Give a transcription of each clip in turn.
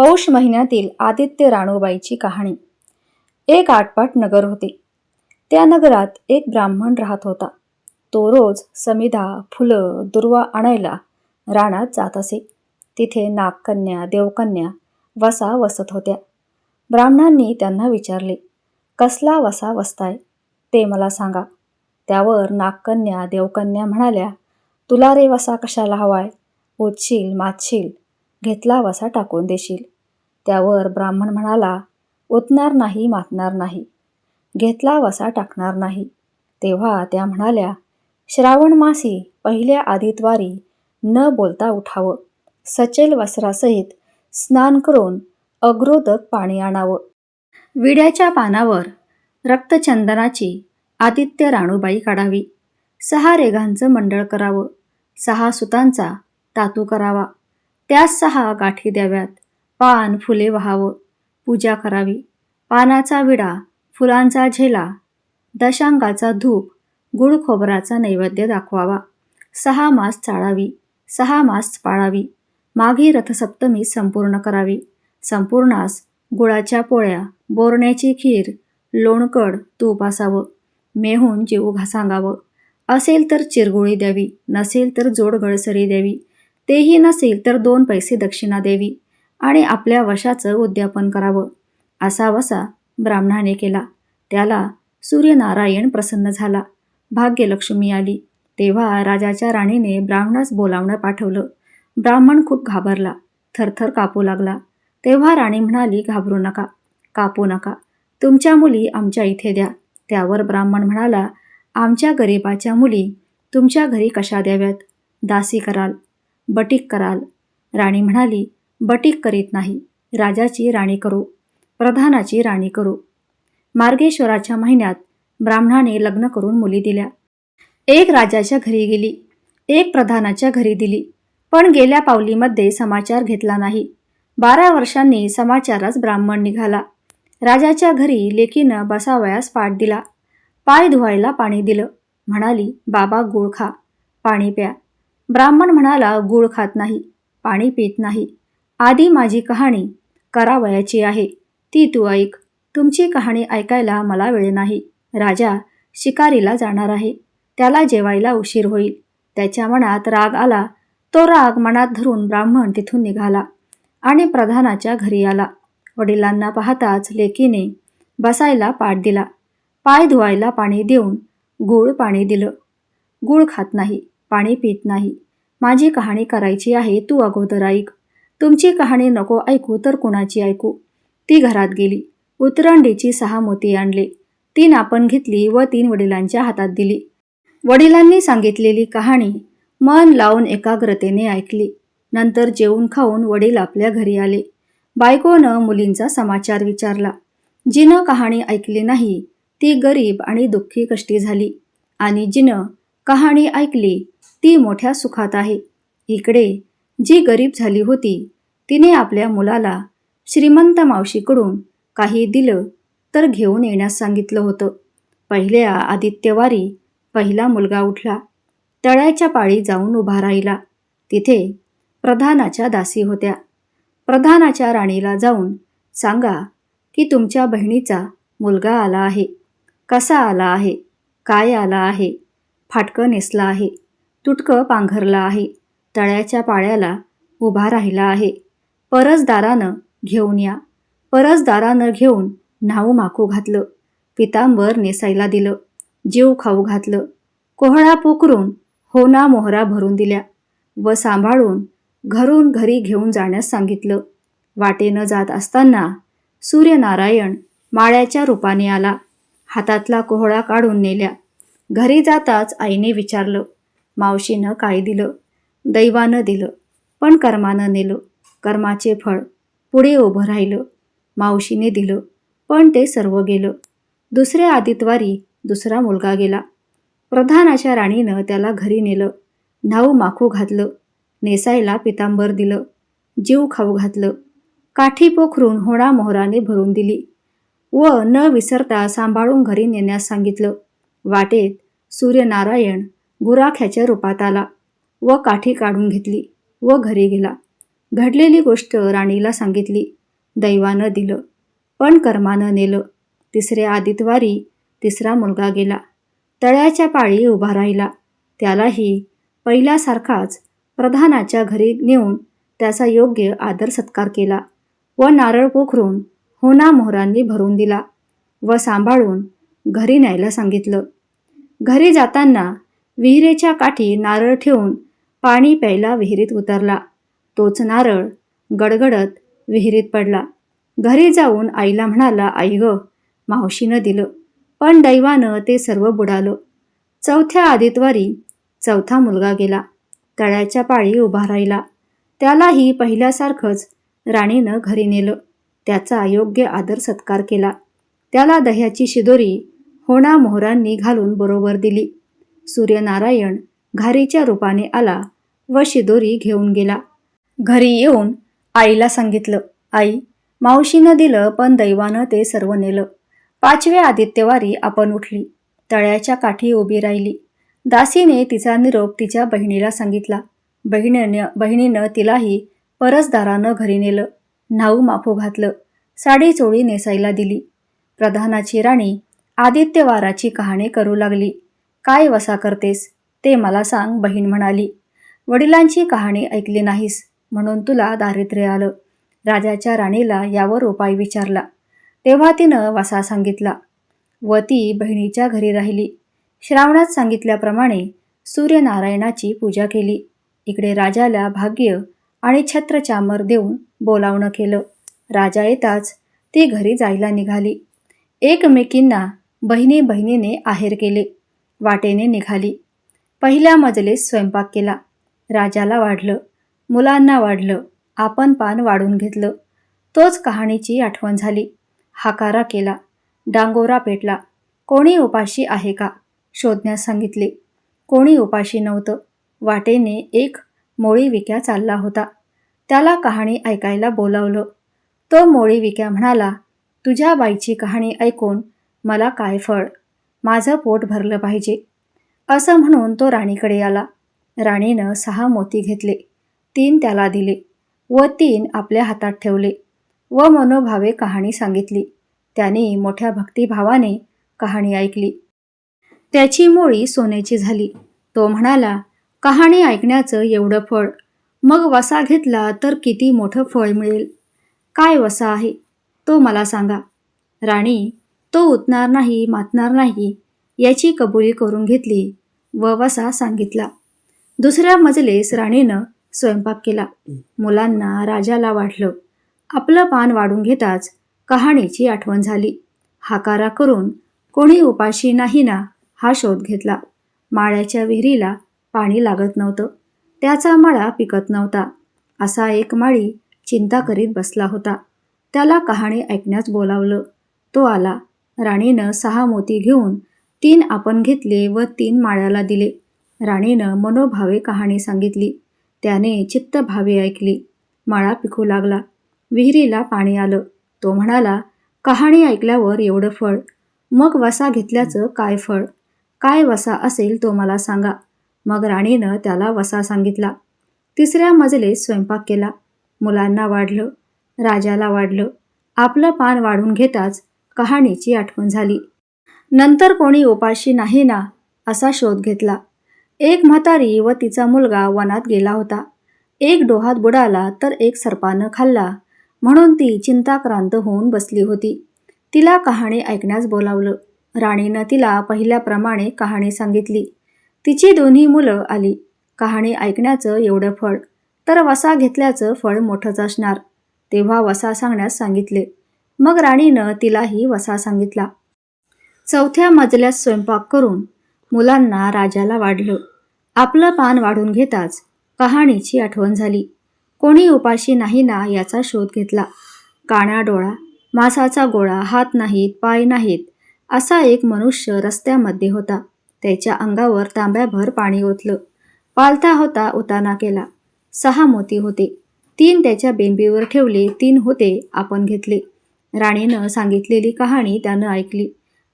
पौष महिन्यातील आदित्य राणूबाईची कहाणी. एक आटपाट नगर होते. त्या नगरात एक ब्राह्मण राहत होता. तो रोज समिधा फुलं दुर्वा आणायला रानात जात असे. तिथे नागकन्या देवकन्या वसा वसत होत्या. ब्राह्मणांनी त्यांना विचारले कसला वसा वसताय? ते मला सांगा. त्यावर नागकन्या देवकन्या म्हणाल्या तुला रे वसा कशाला हवाय? ओतशील मातशील घेतला वसा टाकून देशील. त्यावर ब्राह्मण म्हणाला ओतणार नाही मातणार नाही. घेतला वसा टाकणार नाही. तेव्हा त्या म्हणाल्या श्रावण मासी पहिल्या आदितवारी न बोलता उठावं. सचेल वस्त्रासहित स्नान करून अग्रोदक पाणी आणावं. विड्याच्या पानावर रक्तचंदनाची आदित्य राणूबाई काढावी. सहा रेघांचं मंडळ करावं. सहा सुतांचा तातू करावा. त्यास सहा गाठी द्याव्यात. पान फुले व्हावं. पूजा करावी. पानाचा विडा फुलांचा झेला दशांगाचा धूप गुळ खोबराचा नैवेद्य दाखवावा. सहा मास चाळावी. सहा मास पाळावी. माघी रथसप्तमी संपूर्ण करावी. संपूर्णास गुळाच्या पोळ्या बोरण्याची खीर लोणकड तूप असावं. मेहून जीव घासांगावं. असेल तर चिरगुळी द्यावी. नसेल तर जोड गळसरी द्यावी. तेही नसेल तर दोन पैसे दक्षिणा द्यावी आणि आपल्या वशाचं उद्यापन करावं. असा वसा ब्राह्मणाने केला. त्याला सूर्यनारायण प्रसन्न झाला. भाग्यलक्ष्मी आली. तेव्हा राजाच्या राणीने ब्राह्मणास बोलावणं पाठवलं. ब्राह्मण खूप घाबरला. थरथर कापू लागला. तेव्हा राणी म्हणाली घाबरू नका. कापू नका. तुमच्या मुली आमच्या इथे द्या. त्यावर ब्राह्मण म्हणाला आमच्या गरिबाच्या मुली तुमच्या घरी कशा द्याव्यात? दासी कराल. बटीक कराल. राणी म्हणाली बटीक करीत नाही. राजाची राणी करू. प्रधानाची राणी करू. मार्गेश्वराच्या महिन्यात ब्राह्मणाने लग्न करून मुली दिल्या. एक राजाच्या घरी गेली. एक प्रधानाच्या घरी दिली. पण गेल्या पावलीमध्ये समाचार घेतला नाही. बारा वर्षांनी समाचारच ब्राह्मण निघाला. राजाच्या घरी लेकीनं बसावयास पाठ दिला. पाय धुवायला पाणी दिलं. म्हणाली बाबा गोळ खा. पाणी प्या. ब्राह्मण म्हणाला गूळ खात नाही पाणी पित नाही. आधी माझी कहाणी करावयाची आहे. ती तू ऐक. तुमची कहाणी ऐकायला मला वेळ नाही. राजा शिकारीला जाणार आहे. त्याला जेवायला उशीर होईल. त्याच्या मनात राग आला. तो राग मनात धरून ब्राह्मण तिथून निघाला आणि प्रधानाच्या घरी आला. वडिलांना पाहताच लेकीने बसायला पाठ दिला. पाय धुवायला पाणी देऊन गूळ पाणी दिलं. गूळ खात नाही. पाणी पित नाही. माझी कहाणी करायची आहे तू अगोदर ऐक. तुमची कहाणी नको ऐकू तर कुणाची ऐकू? ती घरात गेली. उतरंडीची सहा मोती आणले. तीन आपण घेतली व तीन वडिलांच्या हातात दिली. वडिलांनी सांगितलेली कहाणी मन लावून एकाग्रतेने ऐकली. नंतर जेवून खाऊन वडील आपल्या घरी आले. बायकोनं मुलींचा समाचार विचारला. जिनं कहाणी ऐकली नाही ती गरीब आणि दुःखी कष्टी झाली. आणि जिनं कहाणी ऐकली ती मोठ्या सुखात आहे. इकडे जी गरीब झाली होती तिने आपल्या मुलाला श्रीमंत मावशीकडून काही दिलं तर घेऊन येण्यास सांगितलं होतं. पहिल्या आदित्यवारी पहिला मुलगा उठला. तळ्याच्या पाळी जाऊन उभा राहिला. तिथे प्रधानाच्या दासी होत्या. प्रधानाच्या राणीला जाऊन सांगा की तुमच्या बहिणीचा मुलगा आला आहे. कसा आला आहे? काय आला आहे? फाटकं नेसला आहे. तुटकं पांघरला आहे. तळ्याच्या पाळ्याला उभा राहिला आहे. परसदारानं घेऊन या. परसदारानं घेऊन न्हाऊ माकू घातलं. पितांबर नेसायला दिलं. जीव खाऊ घातलं. कोहळा पोकरून होना मोहरा भरून दिल्या. व सांभाळून घरून घरी घेऊन जाण्यास सांगितलं. वाटेनं जात असताना सूर्यनारायण माळ्याच्या रूपाने आला. हातातला कोहळा काढून नेल्या. घरी जाताच आईने विचारलं मावशीनं काय दिलं दैवानं दिलं पण कर्मानं नेलं. कर्माचे फळ पुढे उभं राहिलं. मावशीने दिलं पण ते सर्व गेलं. दुसऱ्या आदितवारी दुसरा मुलगा गेला. प्रधानाच्या राणीनं त्याला घरी नेलं. न्हाऊ माखू घातलं. नेसायला पितांबर दिलं. जीव खाऊ घातलं. काठी पोखरून होणा मोहराने भरून दिली. व न विसरता सांभाळून घरी नेण्यास सांगितलं. वाटेत सूर्यनारायण गुराख्याच्या रूपात आला व काठी काढून घेतली व घरी गेला. घडलेली गोष्ट राणीला सांगितली. दैवानं दिलं पण कर्मानं नेलं. तिसऱ्या आदितवारी तिसरा मुलगा गेला. तळ्याच्या पाळी उभा राहिला. त्यालाही पहिल्यासारखाच प्रधानाच्या घरी नेऊन त्याचा योग्य आदर सत्कार केला व नारळ पोखरून होना मोहरांनी भरून दिला व सांभाळून घरी न्यायला सांगितलं. घरी जाताना विहिरेच्या काठी नारळ ठेवून पाणी प्यायला विहिरीत उतरला. तोच नारळ गडगडत विहिरीत पडला. घरी जाऊन आईला म्हणाला आई ग मावशीनं दिलं पण दैवानं ते सर्व बुडालं. चौथ्या आदितवारी चौथा मुलगा गेला. तळ्याच्या पाळी उभा राहिला. त्यालाही पहिल्यासारखंच राणीनं घरी नेलं. त्याचा योग्य आदर सत्कार केला. त्याला दह्याची शिदोरी होणा मोहरांनी घालून बरोबर दिली. सूर्यनारायण घारीच्या रूपाने आला व शिदोरी घेऊन गेला. घरी येऊन आईला सांगितलं आई मावशीनं दिलं पण दैवानं ते सर्व नेलं. पाचव्या आदित्यवारी आपण उठली. तळ्याच्या काठी उभी राहिली. दासीने तिचा निरोप तिच्या बहिणीला सांगितला. बहिणीनं बहिणीनं तिलाही परसदारानं घरी नेलं. न्हाऊ माफू घातलं. साडी चोळी नेसायला दिली. प्रधानाची राणी आदित्यवाराची कहाणी करू लागली. काय वसा करतेस? ते मला सांग बहीण म्हणाली. वडिलांची कहाणी ऐकली नाहीस म्हणून तुला दारिद्र्य आलं. राजाच्या राणीला यावर उपाय विचारला. तेव्हा तिनं वसा सांगितला. व ती बहिणीच्या घरी राहिली. श्रावणात सांगितल्याप्रमाणे सूर्यनारायणाची पूजा केली. इकडे राजाला भाग्य आणि छत्रचामर देऊन बोलावणं केलं. राजा येताच ती घरी जायला निघाली. एकमेकींना बहिणी बहिणीने आहेर केले. वाटेने निघाली. पहिल्या मजलेस स्वयंपाक केला. राजाला वाढलं. मुलांना वाढलं. आपण पान वाढून घेतलं. तोच कहाणीची आठवण झाली. हाकारा केला. डांगोरा पेटला. कोणी उपाशी आहे का? शोधण्यास सांगितले. कोणी उपाशी नव्हतं. वाटेने एक मोळी विक्या चालला होता. त्याला कहाणी ऐकायला बोलावलं. तो मोळी विक्या म्हणाला तुझ्या बाईची कहाणी ऐकून मला काय फळ? माझं पोट भरलं पाहिजे. असं म्हणून तो राणीकडे आला. राणीनं सहा मोती घेतले. तीन त्याला दिले व तीन आपल्या हातात ठेवले व मनोभावे कहाणी सांगितली. त्याने मोठ्या भक्तिभावाने कहाणी ऐकली. त्याची मोळी सोन्याची झाली. तो म्हणाला कहाणी ऐकण्याचं एवढं फळ. मग वसा घेतला तर किती मोठं फळ मिळेल? काय वसा आहे? तो मला सांगा. राणी तो उतणार नाही मातणार नाही याची कबुली करून घेतली. व वसा सांगितला. दुसऱ्या मजलेस राणीनं स्वयंपाक केला. मुलांना राजाला वाटलं आपलं पान वाढून घेताच कहाणीची आठवण झाली. हाकारा करून कोणी उपाशी नाही ना हा शोध घेतला. माळ्याच्या विहिरीला पाणी लागत नव्हतं. त्याचा माळा पिकत नव्हता. असा एक माळी चिंता करीत बसला होता. त्याला कहाणी ऐकण्यास बोलावलं. तो आला. राणीनं सहा मोती घेऊन तीन आपण घेतले व तीन माळ्याला दिले. राणीनं मनोभावे कहाणी सांगितली. त्याने चित्तभावे ऐकली. माळा पिकू लागला. विहिरीला पाणी आलं. तो म्हणाला कहाणी ऐकल्यावर एवढं फळ. मग वसा घेतल्याचं काय फळ? काय वसा असेल तो मला सांगा. मग राणीनं त्याला वसा सांगितला. तिसऱ्या मजलेत स्वयंपाक केला. मुलांना वाढलं. राजाला वाढलं. आपलं पान वाढून घेताच कहाणीची आठवण झाली. नंतर कोणी उपाशी नाही ना असा शोध घेतला. एक म्हातारी व तिचा मुलगा वनात गेला होता. एक डोहात बुडाला तर एक सर्पानं खाल्ला म्हणून ती चिंताक्रांत होऊन बसली होती. तिला कहाणी ऐकण्यास बोलावलं. राणीनं तिला पहिल्याप्रमाणे कहाणी सांगितली. तिची दोन्ही मुलं आली. कहाणी ऐकण्याचं एवढं फळ. तर वसा घेतल्याचं फळ मोठंच असणार तेव्हा वसा सांगण्यास सांगितले. मग राणीनं तिलाही वसा सांगितला. चौथ्या मजल्यात स्वयंपाक करून मुलांना राजाला वाढलं. आपलं पान वाढून घेताच कहाणीची आठवण झाली. कोणी उपाशी नाही ना याचा शोध घेतला. काणा डोळा मासाचा गोळा हात नाहीत पाय नाहीत असा एक मनुष्य रस्त्यामध्ये होता. त्याच्या अंगावर तांब्याभर पाणी ओतलं. पालथा होता उताना केला. सहा मोती होते. तीन त्याच्या बेंबीवर ठेवले तीन होते आपण घेतले. राणीनं सांगितलेली कहाणी त्यानं ऐकली.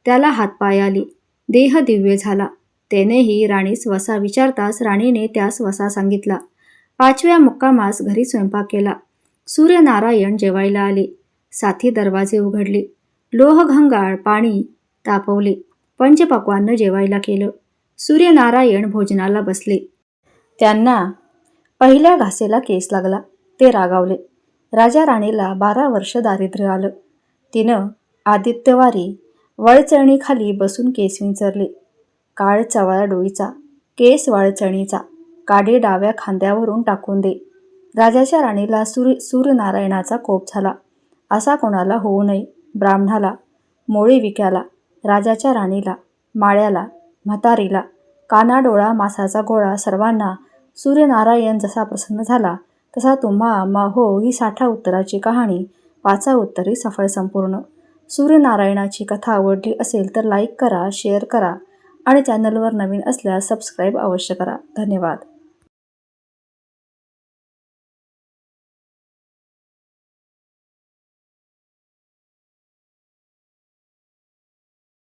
त्याला हातपाय आली. देह दिव्य झाला. त्यानेही राणीस वसा विचारताच राणीने त्यास वसा सांगितला. पाचव्या मुक्कामास घरी स्वयंपाक केला. सूर्यनारायण जेवायला आले. साथी दरवाजे उघडले. लोहघंगाळ पाणी तापवले. पंचपक्वान्न जेवायला केलं. सूर्यनारायण भोजनाला बसले. त्यांना पहिल्या घासेला केस लागला. ते रागावले. राजा राणीला बारा वर्ष दारिद्र्य आलं. तिनं आदित्यवारी वळचणीखाली बसून केस विंचरले. काळ चवळा डोईचा केस वाळचणीचा काडी डाव्या खांद्यावरून टाकून दे. राजाच्या राणीला सूर्य सूर्यनारायणाचा कोप झाला. असा कोणाला होऊ नये. ब्राह्मणाला मोळी विक्याला राजाच्या राणीला माळ्याला म्हातारीला कानाडोळा मासाचा गोळा सर्वांना सूर्यनारायण जसा प्रसन्न झाला तसा तुम्हा आम्हा हो ही साठा उत्तराची कहाणी वाचा उत्तरी सफळ संपूर्ण. सूर्यनारायणाची कथा आवडली असेल तर लाईक करा शेअर करा आणि चॅनलवर नवीन असल्यास सबस्क्राईब अवश्य करा. धन्यवाद.